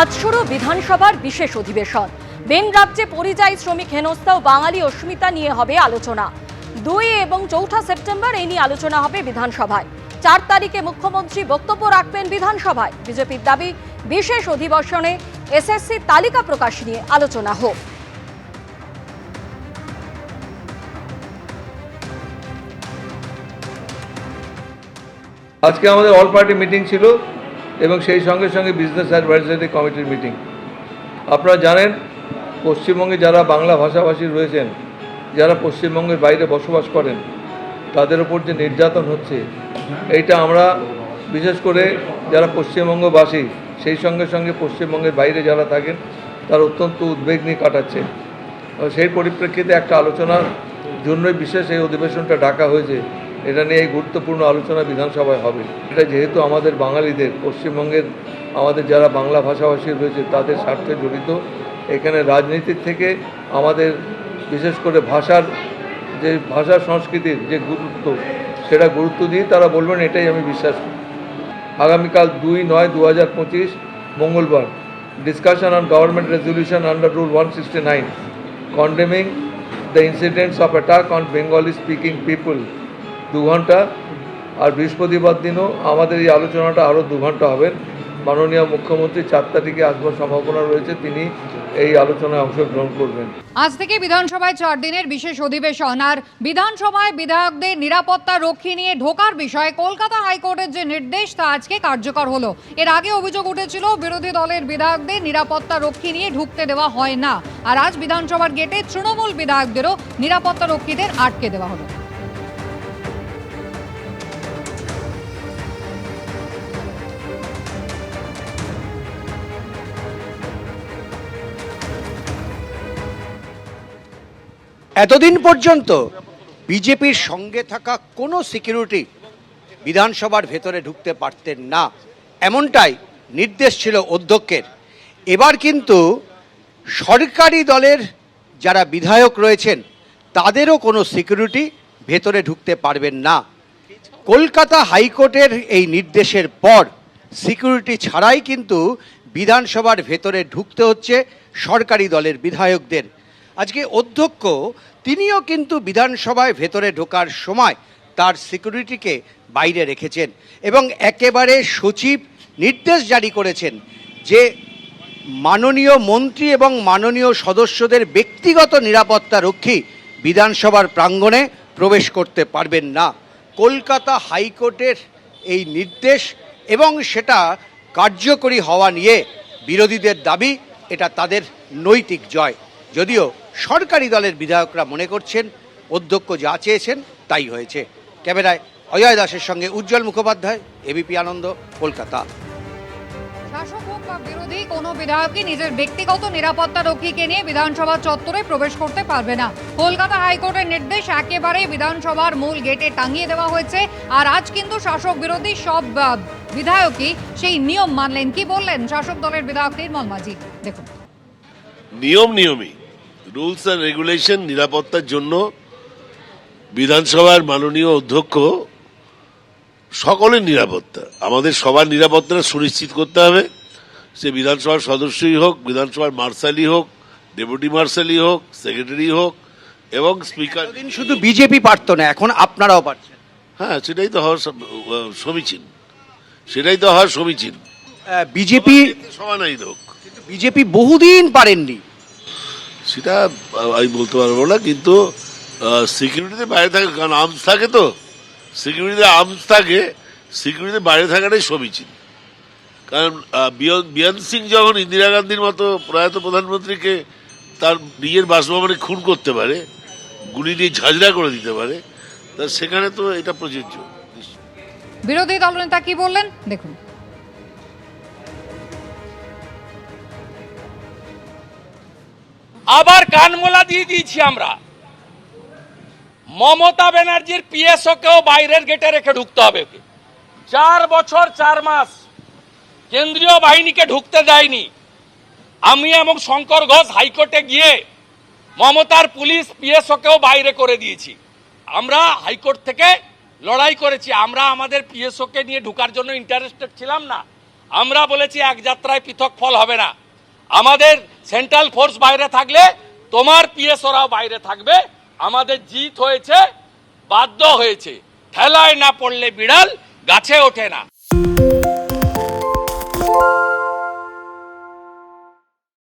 আজ শুরু বিধানসভার বিশেষ অধিবেশন। বেন রাজ্যে পরিযায়ী শ্রমিক হেনস্থা ও বাঙালি অস্মিতা নিয়ে হবে আলোচনা। দুই এবং চৌঠা সেপ্টেম্বর এই নিয়ে আলোচনা হবে বিধানসভায়। চার তারিখে মুখ্যমন্ত্রী বক্তব্য রাখবেন বিধানসভায়। বিজেপির দাবি, বিশেষ অধিবেশনে এসএসসি তালিকা প্রকাশ নিয়ে আলোচনা হোক। আজকে আমাদের অল পার্টি মিটিং ছিল। এবং সেই সঙ্গে সঙ্গে বিজনেস অ্যাডভাইজারি কমিটির মিটিং আপনারা জানেন, পশ্চিমবঙ্গে যারা বাংলা ভাষাভাষী রয়েছেন, যারা পশ্চিমবঙ্গের বাইরে বসবাস করেন, তাদের উপর যে নির্যাতন হচ্ছে, এইটা আমরা বিশেষ করে যারা পশ্চিমবঙ্গবাসী, সেই সঙ্গে সঙ্গে পশ্চিমবঙ্গের বাইরে যারা থাকেন, তারা অত্যন্ত উদ্বেগ নিয়ে কাটাচ্ছে। সেই পরিপ্রেক্ষিতে একটা আলোচনার জন্যই বিশেষ এই অধিবেশনটা ডাকা হয়েছে। এটা নিয়ে এই গুরুত্বপূর্ণ আলোচনা বিধানসভায় হবে। এটা যেহেতু আমাদের বাঙালিদের, পশ্চিমবঙ্গের আমাদের যারা বাংলা ভাষাভাষী রয়েছে তাদের স্বার্থে জড়িত। এখানে রাজনীতির থেকে আমাদের বিশেষ করে ভাষার যে ভাষা সংস্কৃতির যে গুরুত্ব, সেটা গুরুত্ব দিয়ে তারা বলবেন, এটাই আমি বিশ্বাস করি। আগামীকাল দুই নয় দু হাজার পঁচিশ মঙ্গলবার discussion on government resolution under rule one sixty nine condemning the incidents of attack on Bengali speaking people দু ঘণ্টা, আর বৃহস্পতিবার দিনও আমাদের এই আলোচনাটা আরও দু ঘণ্টা হবেন মাননীয় মুখ্যমন্ত্রী চার তারিখে আসবার সম্ভাবনা রয়েছে, তিনি এই আলোচনায় অংশগ্রহণ করবেন। আজ থেকে বিধানসভায় চার দিনের বিশেষ অধিবেশন, আর বিধানসভায় বিধায়কদের নিরাপত্তা রক্ষী নিয়ে ঢোকার বিষয়ে কলকাতা হাইকোর্টের যে নির্দেশ, তা আজকে কার্যকর হলো। এর আগে অভিযোগ উঠেছিল, বিরোধী দলের বিধায়কদের নিরাপত্তা রক্ষী নিয়ে ঢুকতে দেওয়া হয় না। আর আজ বিধানসভার গেটে তৃণমূল বিধায়কদেরও নিরাপত্তা রক্ষীদের আটকে দেওয়া হলো। এতদিন পর্যন্ত বিজেপির সঙ্গে থাকা কোনো সিকিউরিটি বিধানসভার ভেতরে ঢুকতে পারতেন না। এমনটাই নির্দেশ ছিল অধ্যক্ষের। এবার কিন্তু সরকারি দলের যারা বিধায়ক রয়েছেন, তাদেরও কোনো সিকিউরিটি ভেতরে ঢুকতে পারবেন না। কলকাতা হাইকোর্টের এই নির্দেশের পর সিকিউরিটি ছাড়াই কিন্তু বিধানসভার ভেতরে ঢুকতে হচ্ছে সরকারি দলের বিধায়কদের। আজকে অধ্যক্ষ, তিনিও কিন্তু বিধানসভায় ভেতরে ঢোকার সময় তার সিকিউরিটিকে বাইরে রেখেছেন এবং একেবারে সচিব নির্দেশ জারি করেছেন যে মাননীয় মন্ত্রী এবং মাননীয় সদস্যদের ব্যক্তিগত নিরাপত্তা রক্ষী বিধানসভার প্রাঙ্গণে প্রবেশ করতে পারবেন না। কলকাতা হাইকোর্টের এই নির্দেশ এবং সেটা কার্যকরী হওয়া নিয়ে বিরোধীদের দাবি, এটা তাদের নৈতিক জয়। যদিও সরকারি দলের বিধায়করা মনে করছেন অধ্যক্ষ যা চেয়েছেন তাই হয়েছে। ক্যামেরায় অজয় দাসের সঙ্গে উজ্জ্বল মুখোপাধ্যায় এবিপি আনন্দ কলকাতা। শাসক হোক বা বিরোধী কোনো বিধায়কই নিজের ব্যক্তিগত নিরাপত্তা রক্ষীকে নিয়ে বিধানসভা চত্বরে প্রবেশ করতে পারবে না। কলকাতা হাইকোর্টের নির্দেশ একেবারে বিধানসভার মূল গেটে টাঙিয়ে দেওয়া হয়েছে। আর আজ কিন্তু শাসক বিরোধী সব বিধায়কই সেই নিয়ম মানলেন। কি বললেন শাসক দলের বিধায়ক নির্মল মাঝি? দেখুন। নিয়ম নিয়মই। রুলস অ্যান্ড রেগুলেশন নিরাপত্তার জন্য বিধানসভার মাননীয় অধ্যক্ষ সকলের নিরাপত্তা। আমাদের সবার নিরাপত্তাটা সুনিশ্চিত করতে হবে। সে বিধানসভার সদস্যই হোক বিধানসভার মার্শালই হোক ডেপুটি মার্শালই হোক সেক্রেটারি হোক এবং স্পিকার। শুধু বিজেপি পারত না এখন আপনারাও পারছেন। হ্যাঁ সেটাই তো হওয়ার সমীচীন। সেটাই তো হওয়ার সমীচীন। বিজেপি সমানাই হোক বিজেপি বহুদিন পারেননি। সেটা আমি বলতে পারব না, কিন্তু সিকিউরিটিতে বাইরে থাকে, কারণ আর্মস থাকে তো। সিকিউরিটিতে আর্মস থাকে সিকিউরিটিতে বাইরে থাকাটাই সমীচীন কারণ বিয়ান সিং যখন ইন্দিরা গান্ধীর মতো প্রয়াত প্রধানমন্ত্রীকে তার নিজের বাসভবনে খুন করতে পারে, গুলি দিয়ে ঝাঁঝরা করে দিতে পারে, তা সেখানে তো এটা প্রযোজ্য। বিরোধী দলনেতা কি বললেন? দেখুন। আবার কানমোলা দিয়ে দিয়েছি আমরা। মমতা ব্যানার্জির পিএসও কেও বাইরের গেটে রেখে ঢুকতে হবে চার বছর, চার মাস কেন্দ্রীয় বাহিনীকে ঢুকতে দেয়নি। আমি এবং শঙ্কর ঘোষ হাইকোর্টে গিয়ে মমতার পুলিশ পিএসও কেও বাইরে করে দিয়েছি। আমরা হাইকোর্ট থেকে লড়াই করেছি। আমরা আমাদের পিএসও কে নিয়ে ঢুকার জন্য ইন্টারেস্টেড ছিলাম না। আমরা বলেছি, এক যাত্রায় পৃথক ফল হবে না। আমাদের সেন্ট্রাল ফোর্স বাইরে থাকলে, তোমার পিএসওরাও বাইরে থাকবে। আমাদের জিত হয়েছে, বাধ্য হয়েছে। ঠেলায় না পড়লে বিড়াল গাছে ওঠে না।